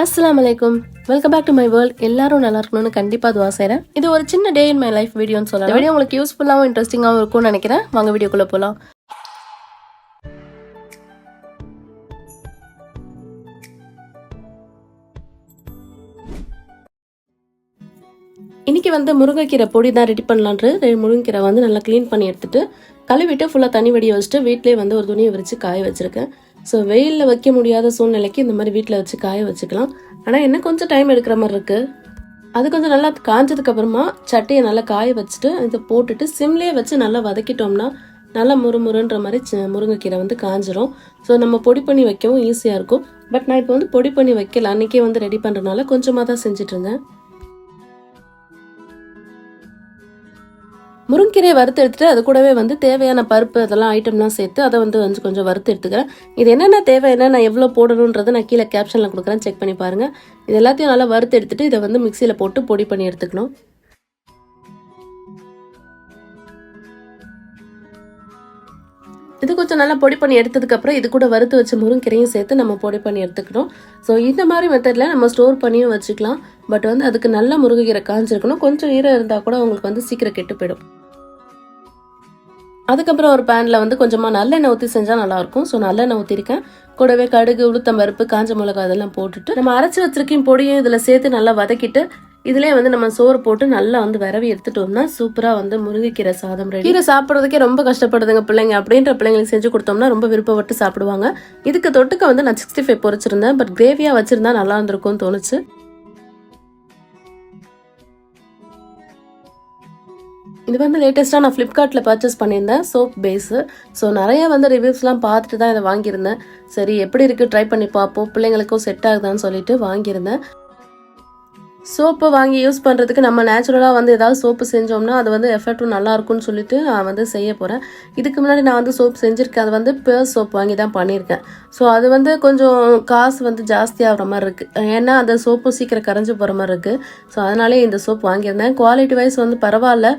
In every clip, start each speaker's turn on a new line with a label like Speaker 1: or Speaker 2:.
Speaker 1: அஸ்லாம் வலைக்கும் welcome back to my world எல்லாரும் நல்லா இருக்கணும்னு கண்டிப்பாக துவா செய்கிறேன் இது ஒரு சின்ன டே இன் மை லைஃப் வீடியோன்னு சொல்லலாம். வீடியோ உங்களுக்கு யூஸ்ஃபுல்லாகவும் இன்ட்ரெஸ்டிங்காகவும் இருக்கும்னு நினைக்கிறேன். வாங்க வீடியோக்குள்ளே போகலாம் இன்னைக்கு வந்து முருங்கைக்கீரை பொடி தான் ரெடி பண்ணலான்ட்டு முருங்கைக்கீரை வந்து நல்லா க்ளீன் பண்ணி எடுத்துட்டு கழுவிட்டு ஃபுல்லாக தண்ணி வடிய வச்சுட்டு வீட்டிலே வந்து ஒரு துணியை விரித்து காய வச்சிருக்கேன். ஸோ வெயிலில் வைக்க முடியாத சூழ்நிலைக்கு இந்த மாதிரி வீட்டில் வச்சு காய வச்சுக்கலாம். ஆனால் என்ன கொஞ்சம் டைம் எடுக்கிற மாதிரி இருக்குது அது கொஞ்சம் நல்லா காஞ்சதுக்கப்புறமா சட்டையை சட்டியை நல்லா காய வச்சுட்டு இதை போட்டுட்டு சிம்லேயே வச்சு நல்லா வதக்கிட்டோம்னா நல்லா முறுமுறுன்ற மாதிரி முருங்கைக்கீரை வந்து காஞ்சிரும். ஸோ நம்ம பொடி பண்ணி வைக்கவும் ஈஸியாக இருக்கும். பட் நான் இப்போ வந்து பொடி பண்ணி வைக்கல. அன்றைக்கே வந்து ரெடி பண்ணுறதுனால கொஞ்சமாக தான் செஞ்சுட்டு முருங்கீரையை வறுத்து எடுத்துட்டு அது கூடவே வந்து தேவையான பருப்பு அதெல்லாம் ஐட்டம்லாம் சேர்த்து அதை வந்து கொஞ்சம் கொஞ்சம் வறுத்து எடுத்துக்கிறேன். இது என்னென்ன தேவை என்னென்ன எவ்வளோ போடணுன்றதை நான் கீழே கேப்ஷனில் கொடுக்குறேன். செக் பண்ணி பாருங்கள் இது எல்லாத்தையும் நல்லா வறுத்து எடுத்துட்டு இதை வந்து மிக்சியில் போட்டு பொடி பண்ணி எடுத்துக்கணும். இது கொஞ்சம் நல்லா பொடி பண்ணி எடுத்ததுக்கப்புறம் இது கூட வறுத்து வச்ச முருங்கீரையும் சேர்த்து நம்ம பொடி பண்ணி எடுத்துக்கணும். ஸோ இந்த மாதிரி மெத்தடில் நம்ம ஸ்டோர் பண்ணியும் வச்சுக்கலாம். பட் வந்து அதுக்கு நல்ல முருங்கைக்கீரை காஞ்சிருக்கணும். கொஞ்சம் ஈரம் இருந்தால் கூட உங்களுக்கு வந்து சீக்கிரம் கெட்டு போயிடும். அதுக்கப்புறம் ஒரு பேனில் வந்து கொஞ்சமாக நல்லெண்ணெய் ஊற்றி செஞ்சால் நல்லாயிருக்கும். ஸோ நல்லெண்ணெய் ஊற்றிருக்கேன் கூடவே கடுகு உளுத்தம் பருப்பு காஞ்ச மிளகாய் அதெல்லாம் போட்டுட்டு நம்ம அரைச்சி வச்சிருக்கையும் பொடியும் இதில் சேர்த்து நல்லா வதக்கிட்டு இதுலேயே வந்து நம்ம சோறு போட்டு நல்லா வந்து விரவி எடுத்துட்டோம்னா சூப்பராக வந்து முருங்கைக்கீரை சாதம் ரெடி கீரை சாப்பிட்றதுக்கே ரொம்ப கஷ்டப்படுதுங்க பிள்ளைங்க. அப்படின்ற பிள்ளைங்களுக்கு செஞ்சு கொடுத்தோம்னா ரொம்ப விருப்பப்பட்டு சாப்பிடுவாங்க. இதுக்கு தொட்டுக்க வந்து நான் சிக்ஸ்டி ஃபைவ் பொரிச்சிருந்தேன் பட் கிரேவியாக வச்சிருந்தா நல்லா இருந்திருக்கும்னு தோணுச்சு. இது வந்து லேட்டஸ்ட்டாக நான் ஃப்ளிப்கார்ட்டில் பர்ச்சேஸ் பண்ணியிருந்தேன் சோப் பேஸு ஸோ நிறைய வந்து ரிவ்யூஸ்லாம் பார்த்துட்டு தான் இதை வாங்கியிருந்தேன். சரி எப்படி இருக்குது ட்ரை பண்ணி பார்ப்போம். பிள்ளைங்களுக்கும் செட் ஆகுதான்னு சொல்லிட்டு வாங்கியிருந்தேன். சோப்பு வாங்கி யூஸ் பண்ணுறதுக்கு நம்ம நேச்சுரலாக வந்து ஏதாவது சோப்பு செஞ்சோம்னா அது வந்து எஃபெக்ட்டும் நல்லா இருக்கும்னு சொல்லிட்டு நான் வந்து செய்ய போகிறேன் இதுக்கு முன்னாடி நான் வந்து சோப் செஞ்சுருக்கேன். அது வந்து பேர் சோப் வாங்கி தான் பண்ணியிருக்கேன். ஸோ அது வந்து கொஞ்சம் காசு வந்து ஜாஸ்தியாகிற மாதிரி இருக்குது ஏன்னா அந்த சோப்பும் சீக்கிரம் கரைஞ்சு போகிற மாதிரி இருக்குது ஸோ அதனாலே இந்த சோப் வாங்கியிருந்தேன். குவாலிட்டி வைஸ் வந்து பரவாயில்ல.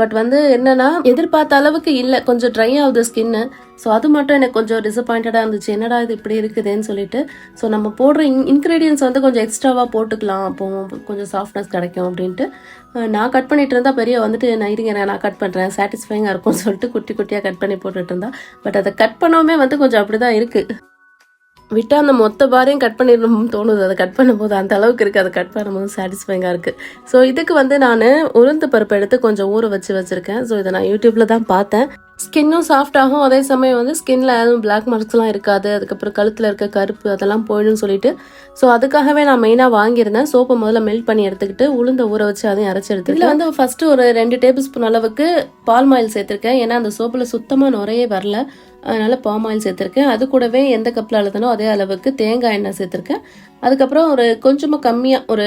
Speaker 1: பட் வந்து என்னன்னா எதிர்பார்த்த அளவுக்கு இல்லை. கொஞ்சம் ட்ரை ஆகுது ஸ்கின்னு ஸோ அது மட்டும் எனக்கு கொஞ்சம் டிசப்பாயிண்டடாக இருந்துச்சு. என்னடா இது இப்படி இருக்குதுன்னு சொல்லிட்டு. ஸோ நம்ம போடுற இன் இன்க்ரீடியன்ஸ் வந்து கொஞ்சம் எக்ஸ்ட்ராவாக போட்டுக்கலாம். அப்போ கொஞ்சம் சாஃப்ட்னஸ் கிடைக்கும் அப்படின்ட்டு. நான் கட் பண்ணிட்டு இருந்தா பெரிய வந்துட்டு நான் இருங்க நான் கட் பண்ணுறேன் சாட்டிஸ்ஃபைங்காக இருக்கும்னு சொல்லிட்டு குட்டி குட்டியாக கட் பண்ணி போட்டுட்டு இருந்தா. பட் அதை கட் பண்ணவுமே வந்து கொஞ்சம் அப்படி தான் இருக்குது விட்டால் அந்த மொத்த பாரையும் கட் பண்ணிடணும்னு தோணுது. அதை கட் பண்ணும்போது அந்த அளவுக்கு இருக்குது அதை கட் பண்ணும்போது சாட்டிஸ்ஃபைங்காக இருக்குது ஸோ இதுக்கு வந்து நான் உளுந்து பருப்பு எடுத்து கொஞ்சம் ஊற வச்சு வச்சுருக்கேன். ஸோ இதை நான் யூடியூப்பில் தான் பார்த்தேன். ஸ்கின்னும் சாஃப்ட் ஆகும். அதே சமயம் வந்து ஸ்கின்ல எதுவும் பிளாக் மார்க்ஸ்லாம் இருக்காது. அதுக்கப்புறம் கழுத்தில் இருக்க கருப்பு அதெல்லாம் போயிடும்னு சொல்லிட்டு. ஸோ அதுக்காகவே நான் மெயினாக வாங்கியிருந்தேன். சோப்பை முதல்ல மெல்ட் பண்ணி எடுத்துக்கிட்டு உளுந்த ஊற வச்சு அதையும் அரைச்சி எடுத்து இதில் வந்து ஃபஸ்ட்டு ஒரு ரெண்டு டேபிள் ஸ்பூன் அளவுக்கு பால் மாயில் சேர்த்துருக்கேன். ஏன்னா அந்த சோப்பில் சுத்தமாக நுரையே வரல. அதனால பாம் ஆயில் சேர்த்துருக்கேன். அது கூடவே எந்த கப்பில் அழுத்தனோ அதே அளவுக்கு தேங்காய் எண்ணெய் சேர்த்துருக்கேன். அதுக்கப்புறம் ஒரு கொஞ்சமாக கம்மியாக ஒரு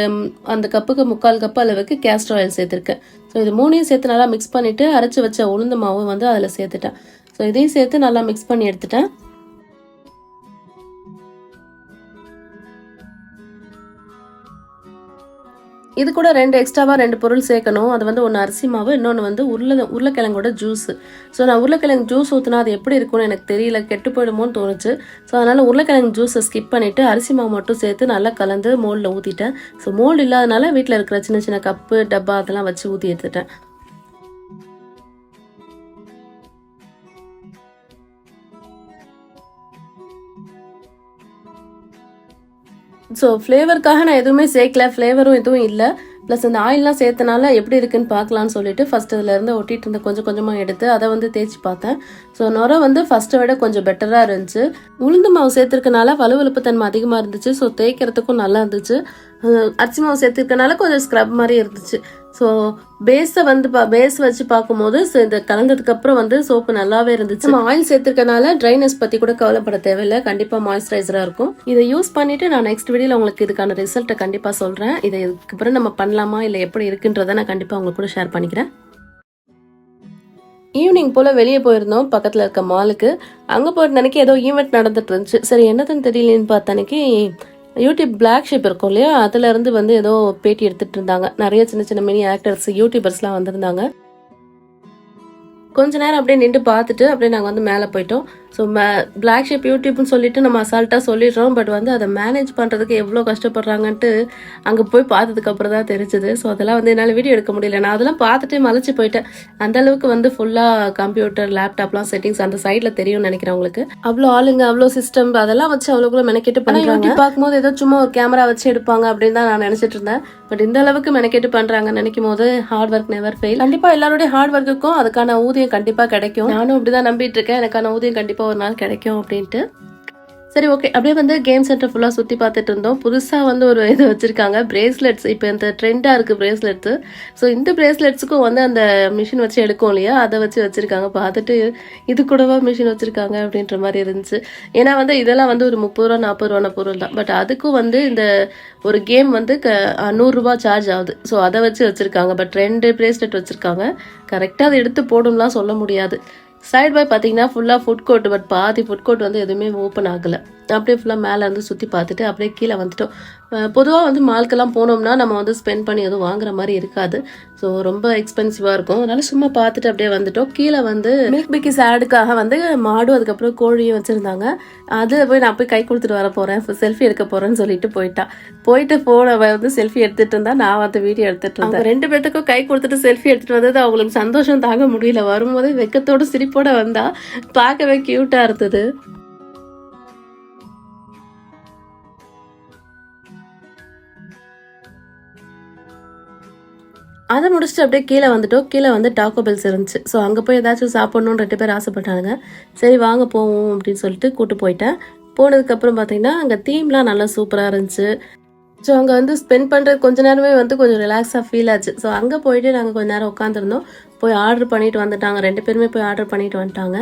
Speaker 1: அந்த கப்புக்கு முக்கால் கப்பு அளவுக்கு கேஸ்டர் ஆயில் சேர்த்துருக்கேன். ஸோ இது மூணையும் சேர்த்து நல்லா மிக்ஸ் பண்ணிவிட்டு அரைச்சி வச்ச உளுந்து மாவு வந்து அதில் சேர்த்துட்டேன். ஸோ இதையும் சேர்த்து நல்லா மிக்ஸ் பண்ணி எடுத்துட்டேன். இது கூட ரெண்டு எக்ஸ்ட்ராவாக ரெண்டு பொருள் சேர்க்கணும். அது வந்து ஒன்று அரிசி மாவு இன்னொன்று வந்து உருளை உருளைக்கிழங்கோட ஜூஸ் ஸோ நான் உருளைக்கிழங்கு ஜூஸ் ஊற்றினா அது எப்படி இருக்கும்னு எனக்கு தெரியல. கெட்டு போயிடுமோன்னு தோணுச்சு. ஸோ அதனால் உருளைக்கிழங்கு ஜூஸை ஸ்கிப் பண்ணிவிட்டு அரிசி மாவு மட்டும் சேர்த்து நல்லா கலந்து மோல்டில் ஊற்றிட்டேன் ஸோ மோல்டு இல்லாதனால வீட்டில் இருக்கிற சின்ன சின்ன கப்பு டப்பா அதெல்லாம் வச்சு ஊற்றி எடுத்துட்டேன். ஸோ ஃப்ளேவருக்காக நான் எதுவுமே சேர்க்கல ஃப்ளேவரும் எதுவும் இல்லை. ப்ளஸ் அந்த ஆயிலெலாம் சேர்த்தனால எப்படி இருக்குன்னு பார்க்கலான்னு சொல்லிட்டு ஃபஸ்ட் இதில் ஒட்டிட்டு இருந்த கொஞ்சம் கொஞ்சமாக எடுத்து அதை வந்து தேய்ச்சி பார்த்தேன். ஸோ நுர வந்து ஃபஸ்ட்டை விட கொஞ்சம் பெட்டராக இருந்துச்சு. உளுந்து மாவு சேர்த்துருக்கனால வலுவலுப்பு தன்மை அதிகமாக இருந்துச்சு. ஸோ தேய்க்கிறதுக்கும் நல்லா இருந்துச்சு. அரிசி மாவு சேர்த்துருக்கனால கொஞ்சம் ஸ்க்ரப் மாதிரி இருந்துச்சு. ஸோ பேஸை வந்து பா பேஸ் வச்சு பார்க்கும்போது ஸோ இந்த கலந்ததுக்கு அப்புறம் வந்து சோப்பு நல்லாவே இருந்துச்சு. நம்ம ஆயில் சேர்த்துருக்கனால ட்ரைனஸ் பற்றி கூட கவலைப்பட தேவையில்லை. கண்டிப்பாக மாய்ஸ்சரைசராக இருக்கும். இதை யூஸ் பண்ணிவிட்டு நான் நெக்ஸ்ட் வீடியோவில் உங்களுக்கு இதுக்கான ரிசல்ட்டை கண்டிப்பாக சொல்கிறேன் இதை இதுக்கப்புறம் நம்ம பண்ணலாமா இல்லை எப்படி இருக்குன்றதை நான் கண்டிப்பாக உங்களுக்கு கூட ஷேர் பண்ணிக்கிறேன். ஈவினிங் போல் வெளியே போயிருந்தோம். பக்கத்தில் இருக்க மாலுக்கு அங்கே போயிருந்த அன்னைக்கு ஏதோ ஈவெண்ட் நடந்துட்டு இருந்துச்சு. சரி என்னதுன்னு தெரியலன்னு பார்த்தனைக்கு யூடியூப் பிளாக் ஷிப் இருக்கும் இல்லையா? அதுல இருந்து வந்து ஏதோ பேட்டி எடுத்துட்டு இருந்தாங்க. நிறைய சின்ன சின்ன மினி ஆக்டர்ஸ் யூடியூபர்ஸ்லாம் வந்திருந்தாங்க. கொஞ்ச நேரம் அப்படியே நின்று பார்த்துட்டு அப்படியே நாங்கள் வந்து மேலே போயிட்டோம். ஸோ மே பிளாக் ஷேப் யூடியூப்னு சொல்லிட்டு நம்ம அசால்ட்டாக சொல்லிடுறோம். பட் வந்து அதை மேனேஜ் பண்ணுறதுக்கு எவ்வளோ கஷ்டப்படுறாங்கன்ட்டு அங்கே போய் பார்த்ததுக்கு அப்புறம் தான் தெரிஞ்சுது. ஸோ அதெல்லாம் வந்து என்னால் வீடியோ எடுக்க முடியல. நான் அதெல்லாம் பார்த்துட்டு மலைச்சு போயிட்டேன். அந்த அளவுக்கு வந்து ஃபுல்லாக கம்ப்யூட்டர் லேப்டாப்லாம் செட்டிங்ஸ் அந்த சைடில் தெரியும்னு நினைக்கிறேன் உங்களுக்கு. அவ்வளோ ஆளுங்க அவ்வளோ சிஸ்டம் அதெல்லாம் வச்சு அவ்வளோக்குள்ள மெனக்கெட்டு பண்ணுறாங்க பார்க்கும்போது ஏதோ சும்மா ஒரு கேமரா வச்சு எடுப்பாங்க அப்படின்னு தான் நான் நினச்சிட்டு இருந்தேன். பட் இந்த அளவுக்கு மெனக்கெட்டு பண்ணுறாங்கன்னு நினைக்கும் போது ஹார்ட் ஒர்க் நெவர் ஃபெயில் கண்டிப்பாக எல்லாருடைய ஹார்ட் ஒர்க்குக்கும் அதுக்கான ஊதியம் கண்டிப்பாக கிடைக்கும். நானும் அப்படிதான் நம்பிட்டு இருக்கேன். எனக்கான ஊதியம் கண்டிப்பாக ஒரு நாள் கிடைக்கும் அப்படின்ட்டு. சரி ஓகே அப்படியே வந்து கேம் சென்டர் ஃபுல்லாக சுற்றி பார்த்துட்டு இருந்தோம். புதுசாக வந்து ஒரு இது வச்சுருக்காங்க. பிரேஸ்லெட்ஸ் இப்போ இந்த ட்ரெண்டாக இருக்குது பிரேஸ்லெட்ஸு ஸோ இந்த பிரேஸ்லெட்ஸுக்கும் வந்து அந்த மிஷின் வச்சு எடுக்கும் இல்லையா? அதை வச்சு வச்சுருக்காங்க. பார்த்துட்டு இது கூடவா மிஷின் வச்சுருக்காங்க அப்படின்ற மாதிரி இருந்துச்சு. ஏன்னா வந்து இதெல்லாம் வந்து ஒரு முப்பது ரூபா நாற்பது ரூபான பொருள் தான். பட் அதுக்கும் வந்து இந்த ஒரு கேம் வந்து க நூறுரூபா சார்ஜ் ஆகுது. ஸோ அதை வச்சு வச்சுருக்காங்க. பட் ரெண்டு பிரேஸ்லெட் வச்சுருக்காங்க. கரெக்டாக அதை எடுத்து போடும்லாம் சொல்ல முடியாது. சைட் பை பார்த்தீங்கன்னா ஃபுல்லாக ஃபுட் கோர்ட் பட் பாதி ஃபுட் கோர்ட் வந்து எதுவுமே ஓப்பன் ஆகலை. அப்படியே ஃபுல்லாக மேலே இருந்து சுற்றி பார்த்துட்டு அப்படியே கீழே வந்துட்டோம். பொதுவாக வந்து மால்க்கெல்லாம் போனோம்னா நம்ம வந்து ஸ்பெண்ட் பண்ணி எதுவும் வாங்குற மாதிரி இருக்காது. ஸோ ரொம்ப எக்ஸ்பென்சிவாக இருக்கும். அதனால சும்மா பார்த்துட்டு அப்படியே வந்துட்டோம். கீழே வந்து மில்க் பிக்கிஸ் ஆடுக்காக வந்து மாடும் அதுக்கப்புறம் கோழியும் வச்சுருந்தாங்க. அதில் போய் நான் போய் கை கொடுத்துட்டு வர போகிறேன் செல்ஃபி எடுக்க போகிறேன்னு சொல்லிட்டு போயிட்டா. போயிட்டு ஃபோனை வந்து செல்ஃபி எடுத்துகிட்டு இருந்தா நான் வந்து வீடியோ எடுத்துகிட்டு இருந்தேன். ரெண்டு பேர்த்துக்கும் கை கொடுத்துட்டு செல்ஃபி எடுத்துகிட்டு வந்தது அவங்களுக்கு சந்தோஷம் தாங்க முடியல. வரும்போது வெக்கத்தோட சிரிப்போட வந்தா. பார்க்கவே க்யூட்டாக இருந்தது. அதை முடிச்சுட்டு அப்படியே கீழே வந்துட்டோம். கீழே வந்து டாக்கோ பெல்ஸ் இருந்துச்சு. ஸோ அங்கே போய் ஏதாச்சும் சாப்பிட்ணுன்னு ரெண்டு பேர் ஆசைப்பட்டாங்க. சரி வாங்க போவோம் அப்படின்னு சொல்லிட்டு கூட்டு போயிட்டேன். போனதுக்கப்புறம் பார்த்தீங்கன்னா அங்கே தீம்லாம் நல்லா சூப்பராக இருந்துச்சு. ஸோ அங்கே வந்து ஸ்பெண்ட் பண்ணுறது கொஞ்ச நேரமே வந்து கொஞ்சம் ரிலாக்ஸாக ஃபீல் ஆச்சு. ஸோ அங்கே போயிட்டு நாங்கள் கொஞ்ச நேரம் உட்காந்துருந்தோம் போய் ஆர்டர் பண்ணிட்டு வந்துட்டாங்க. ரெண்டு பேருமே போய் ஆர்டர் பண்ணிட்டு வந்துட்டாங்க.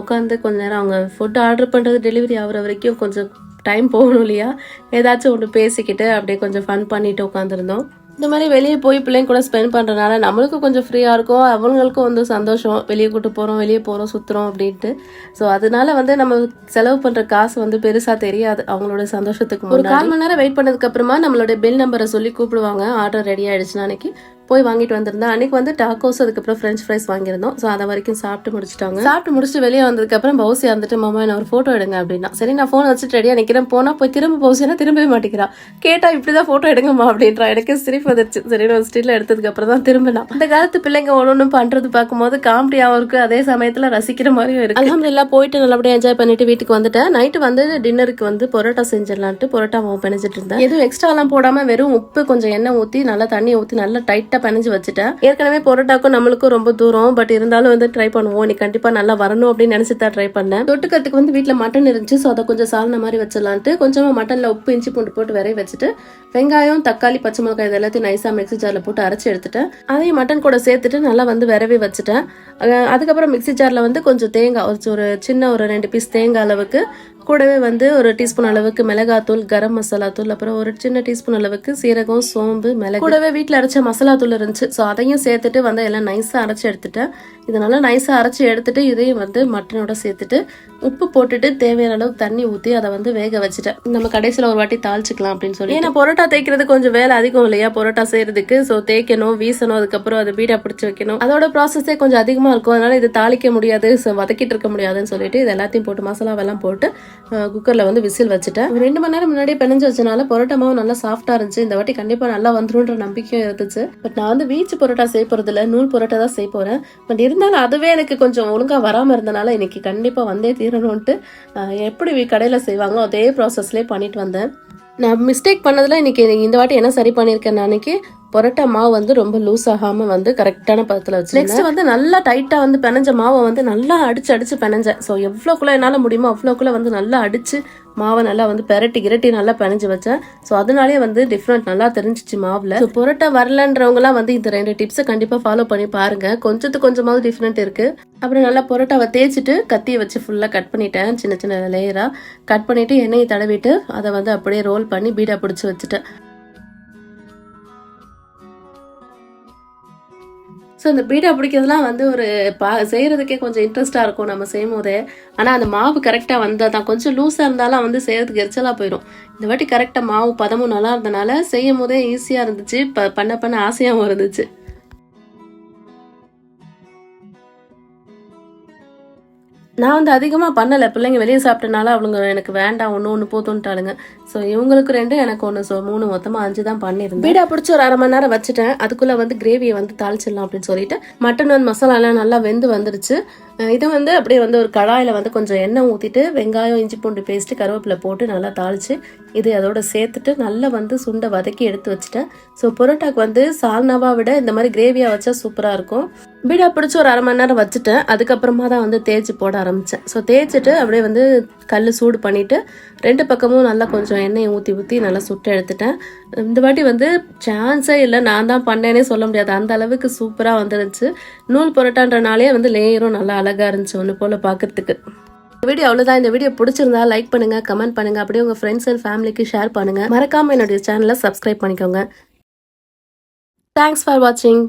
Speaker 1: உட்காந்து கொஞ்ச நேரம் அவங்க ஃபுட் ஆர்டர் பண்ணுறது டெலிவரி ஆகிற வரைக்கும் கொஞ்சம் டைம் போகணும் இல்லையா? ஏதாச்சும் ஒன்று பேசிக்கிட்டு அப்படியே கொஞ்சம் ஃபன் பண்ணிட்டு உட்காந்துருந்தோம் இந்த மாதிரி வெளியே போய் பிள்ளைங்க கூட ஸ்பெண்ட் பண்ணுறதுனால நம்மளுக்கும் கொஞ்சம் ஃப்ரீயாக இருக்கும். அவங்களுக்கும் வந்து சந்தோஷம். வெளியே கூட்டு போகிறோம் வெளியே போகிறோம் சுற்றுறோம் அப்படின்ட்டு. ஸோ அதனால வந்து நம்ம செலவு பண்ணுற காசு வந்து பெருசாக தெரியாது. அவங்களோட சந்தோஷத்துக்கு ஒரு கால் மணி நேரம் வெயிட் பண்ணதுக்கு அப்புறமா நம்மளோட பில் நம்பரை சொல்லி கூப்பிடுவாங்க. ஆர்டர் ரெடி ஆயிடுச்சுன்னா அன்னைக்கு. போய் வாங்கிட்டு வந்திருந்தேன் அன்னைக்கு வந்து டாக்கோஸ் அதுக்கப்புறம் ஃப்ரெஞ்ச் ஃப்ரைஸ் வாங்கியிருந்தோம். ஸோ அதை வரைக்கும் சாப்பிட்டு முடிச்சிட்டாங்க. சாப்பிட்டு முடிச்சுட்டு வெளியே வந்ததுக்கப்புறம் பௌசி வந்துட்டு மாமா என்ன ஒரு ஃபோட்டோ எடுங்க அப்படின்னா. சரி நான் ஃபோன் வச்சுட்டு ரெடியாக நிற்கிறேன் போனால் போய் திரும்ப பௌசினா திரும்பவே மாட்டேங்கிறா. கேட்டா இப்படி தான் ஃபோட்டோ எடுங்கம்மா அப்படின்றா. எனக்கு சிரிப்பு வந்துருச்சு. சரி ஒரு ஸ்டில் எடுத்ததுக்கு அப்புறம் தான் திரும்பினா. இந்த காலத்து பிள்ளைங்க ஒன்று பண்றது பார்க்கும்போது காமெடியாகவும் இருக்கு அதே சமயத்தில் ரசிக்கிற மாதிரியும் இருக்கு. அலமதுல்லா போயிட்டு நல்லபடியாக என்ஜாய் பண்ணிட்டு வீட்டுக்கு வந்துட்டேன். நைட்டு வந்து டின்னருக்கு வந்து பரோட்டா செஞ்சிடலான்ட்டு பரோட்டா மாவு பிணைச்சிட்டு இருந்தேன். எதுவும் எக்ஸ்ட்ராலாம் போடாமல் வெறும் உப்பு கொஞ்சம் எண்ணெய் ஊற்றி நல்லா தண்ணி ஊற்றி நல்லா டைட்டாக பிணைஞ்சு வச்சுட்டேன். ஏற்கனவே பொரோட்டாக்கும் நம்மளுக்கும் ரொம்ப தூரம். பட் இருந்தாலும் வந்து ட்ரை பண்ணுவோம். நீ கண்டிப்பா நல்லா வரணும் அப்படின்னு நினைச்சு தான் ட்ரை பண்ணேன். தொட்டுக்கிறதுக்கு வந்து வீட்டில் மட்டன் இருந்துச்சு. ஸோ அதை கொஞ்சம் சால்ன மாதிரி வச்சிடலான்ட்டு கொஞ்சமா மட்டன்ல உப்பு இஞ்சி பூண்டு போட்டு விரைய வச்சுட்டு வெங்காயம் தக்காளி பச்சை மிளகாய் இது எல்லாத்தையும் நைஸாக மிக்ஸி ஜாரில் போட்டு அரைச்சி எடுத்துட்டேன். அதையும் மட்டன் கூட சேர்த்துட்டு நல்லா வந்து விரவி வச்சுட்டேன். அதுக்கப்புறம் மிக்ஸி ஜாரில் வந்து கொஞ்சம் தேங்காய் ஒரு ஒரு சின்ன ஒரு ரெண்டு பீஸ் தேங்காய் அளவுக்கு கூடவே வந்து ஒரு டீஸ்பூன் அளவுக்கு மிளகாத்தூள் கரம் மசாலா தூள் அப்புறம் ஒரு சின்ன டீஸ்பூன் அளவுக்கு சீரகம் சோம்பு மிளகு. கூடவே வீட்டில் அரைச்ச மசாலா தூள் இருந்துச்சு. ஸோ அதையும் சேர்த்துட்டு வந்து எல்லாம் நைஸாக அரைச்சி எடுத்துட்டேன். இதனால நைஸாக அரைச்சி எடுத்துட்டு இதையும் வந்து மட்டனோட சேர்த்துட்டு உப்பு போட்டுட்டு தேவையான அளவு தண்ணி ஊற்றி அதை வந்து வேக வச்சுட்டேன். நம்ம கடைசியில் ஒரு வாட்டி தாளிச்சிக்கலாம் அப்படின்னு சொல்லி ஏன்னா பரோட்டா தேய்க்கிறது கொஞ்சம் வேலை அதிகம் இல்லையா? பரோட்டா செய்யறதுக்கு. ஸோ தேய்க்கணும் வீசணும் அதுக்கப்புறம் அதை பீடா பிடிச்சி வைக்கணும். அதோட ப்ராசஸே கொஞ்சம் அதிகமாக இருக்கும். அதனால இது தாளிக்க முடியாது. ஸோ வதக்கிட்டு இருக்க முடியாதுன்னு சொல்லிட்டு இது எல்லாத்தையும் போட்டு மசாலாவெல்லாம் போட்டு குக்கரில் வந்து விசில் வச்சுட்டேன். ரெண்டு மணி நேரம் முன்னாடியே பிணைஞ்சு வச்சனால பரோட்டா மாவு நல்லா சாஃப்டாக இருந்துச்சு. இந்த வாட்டி கண்டிப்பாக நல்லா வந்துருன்ற நம்பிக்கையும் இருந்துச்சு. பட் நான் வந்து வீச்சு பரோட்டா செய்ய போகிறதில்ல நூல் பரோட்டா தான் செய்ய போகிறேன் பட் இருந்தாலும் அதுவே எனக்கு கொஞ்சம் ஒழுங்காக வராமல் இருந்தனால இன்னைக்கு கண்டிப்பாக வந்தே தீரணும்ன்ட்டு எப்படி கடையில் செய்வாங்களோ அதே ப்ராசஸ்லேயே பண்ணிட்டு வந்தேன். நான் மிஸ்டேக் பண்ணதில் இன்றைக்கி இந்த வாட்டி என்ன சரி பண்ணியிருக்கேன் அன்றைக்கி பரோட்டா மாவு வந்து ரொம்ப லூஸ் ஆகாம வந்து கரெக்டான பதத்தில் வச்சு நெக்ஸ்ட் வந்து நல்லா டைட்டா வந்து பெனஞ்ச மாவை வந்து நல்லா அடிச்சு அடிச்சு பெனஞ்சேன் ஸோ எவ்வளோக்குள்ள என்னால் முடியுமோ அவ்வளோக்குள்ள வந்து நல்லா அடிச்சு மாவை நல்லா வந்து பெரட்டி கிரட்டி நல்லா பிணைஞ்சு வச்சேன். ஸோ அதனாலே வந்து டிஃப்ரெண்ட் நல்லா தெரிஞ்சிச்சு மாவில். ஸோ பரோட்டா வரலன்றவங்களாம் வந்து இந்த ரெண்டு டிப்ஸை கண்டிப்பாக ஃபாலோ பண்ணி பாருங்க. கொஞ்சத்துக்கு கொஞ்சமாவது டிஃப்ரெண்ட் இருக்கு. அப்புறம் நல்லா புரோட்டாவை தேய்ச்சிட்டு கத்தியை வச்சு ஃபுல்லாக கட் பண்ணிட்டேன். சின்ன சின்ன லேயராக கட் பண்ணிட்டு எண்ணெயை தடவிட்டு அதை வந்து அப்படியே ரோல் பண்ணி பீடா பிடிச்சி வச்சுட்டேன். ஸோ இந்த பீடா பிடிக்கிறதுலாம் வந்து ஒரு பா செய்கிறதுக்கே கொஞ்சம் இன்ட்ரெஸ்ட்டாக இருக்கும் நம்ம செய்யும் போதே ஆனால் அந்த மாவு கரெக்டாக வந்தால் தான் கொஞ்சம் லூஸாக இருந்தாலும் வந்து செய்கிறதுக்கு எரிச்சலாக போயிடும் இந்த வாட்டி கரெக்டாக மாவு பதமும் நல்லா இருந்தனால செய்யும் போதே ஈஸியாக இருந்துச்சு ப பண்ண பண்ண ஆசையாகவும் இருந்துச்சு. நான் வந்து அதிகமாக பண்ணலை. பிள்ளைங்க வெளியே சாப்பிட்டனால அவளுங்க எனக்கு வேண்டாம் ஒன்று ஒன்று போத்துன்ட்டாளுங்க ஸோ இவங்களுக்கு ரெண்டு எனக்கு ஒன்று ஸோ மூணு மொத்தமாக அஞ்சு தான் பண்ணியிருந்தேன். பீடா பிடிச்சி ஒரு அரை மணி நேரம் வச்சுட்டேன். அதுக்குள்ளே வந்து கிரேவியை வந்து தாளிச்சிடலாம் அப்படின்னு சொல்லிட்டு மட்டன் வந்து மசாலாலாம் நல்லா வெந்து வந்துருச்சு. இதை வந்து அப்படியே வந்து ஒரு கடாயில் வந்து கொஞ்சம் எண்ணெய் ஊற்றிட்டு வெங்காயம் இஞ்சி பூண்டு பேஸ்ட்டு கருவேப்பிலை போட்டு நல்லா தாளித்து இது அதோட சேர்த்துட்டு நல்லா வந்து சுண்டை வதக்கி எடுத்து வச்சுட்டேன். ஸோ பொரோட்டாக்கு வந்து சால்னாவாக விட இந்த மாதிரி கிரேவியாக வச்சா சூப்பராக இருக்கும். பீடா பிடிச்சி ஒரு அரை மணி நேரம் வச்சுட்டேன். அதுக்கப்புறமா தான் வந்து தேய்ச்சி போட ஆரம்பித்தேன் ஸோ தேய்ச்சிட்டு அப்படியே வந்து கல் சூடு பண்ணிவிட்டு ரெண்டு பக்கமும் நல்லா கொஞ்சம் எண்ணெயை ஊற்றி ஊற்றி நல்லா சுட்டு எடுத்துட்டேன். இந்த வாட்டி வந்து சான்ஸே இல்லை நான் தான் பண்ணேனே சொல்ல முடியாது. அந்த அளவுக்கு சூப்பராக வந்துருந்துச்சு. நூல் புரட்டான்றனாலே வந்து லேயரும் நல்லா அழகாக இருந்துச்சு ஒன்று போல் பார்க்கறதுக்கு இந்த வீடியோ அவ்வளோதான் இந்த வீடியோ பிடிச்சிருந்தா லைக் பண்ணுங்கள் கமெண்ட் பண்ணுங்கள் அப்படியே உங்கள் ஃப்ரெண்ட்ஸ் அண்ட் ஃபேமிலிக்கு ஷேர் பண்ணுங்கள் மறக்காமல் என்னுடைய சேனலை சப்ஸ்கிரைப் பண்ணிக்கோங்க. தேங்க்ஸ் ஃபார் வாட்சிங்